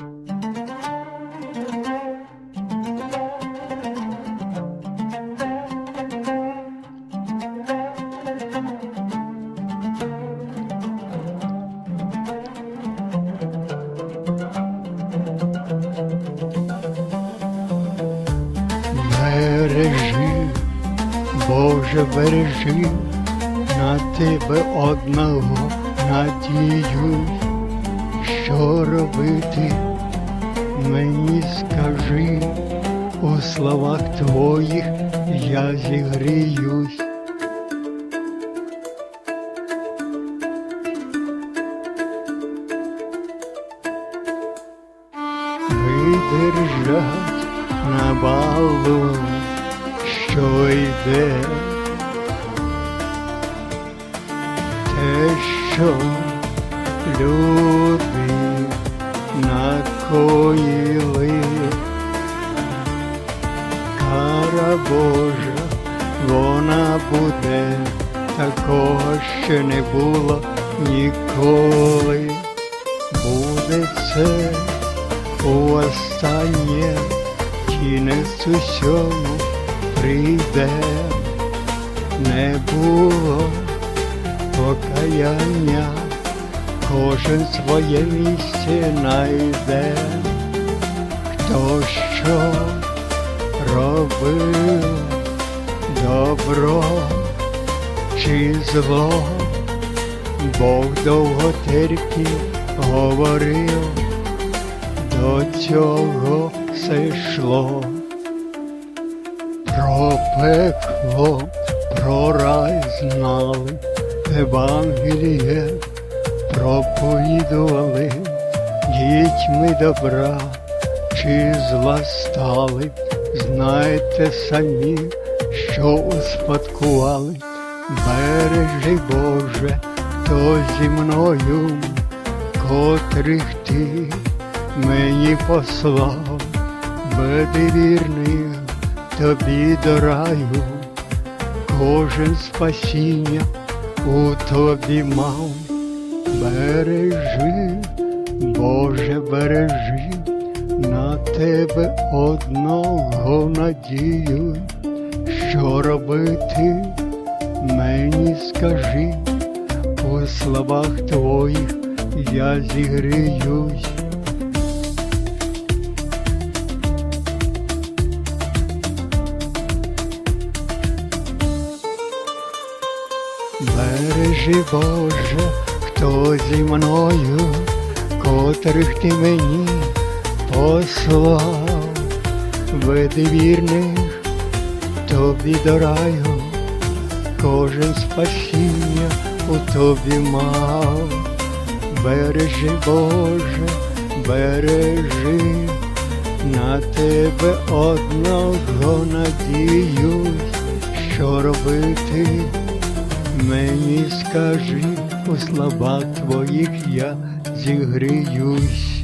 Бережи, Боже, бережи, на тебе одного надіюсь, що робити, мені скажи, у словах твоїх я зігріюсь. Видержать на балу, що йде, те, що люди накоїли, кара Божа, вона буде, такого ще не було ніколи, буде це у останнє кінець усьому прийде, не було покаяння, кожен своє місце найде, хто що робив добро чи зло, Бог довго терпів, говорив до цього все йшло. Про пекло, про рай знали, Евангеліє проповідували, дітьми добра. Чи зла стали, знайте самі, що успадкували, бережи Боже, хто зі мною, котрих ти мені послав, Беди вірних тобі до раю, кожен спасіння у тобі мав, бережи, Боже, бережи, на тебе одного надію, що робити? Мені скажи, у словах твоїх я зігріюсь. Бережи, Боже, хто зі мною, котрих ти мені послав, веди вірних тобі до раю, кожен спасіння у тобі мав, бережи, Боже, бережи, на тебе одного надіюсь, що робити. Мені скажи, у словах твоїх я зігріюсь.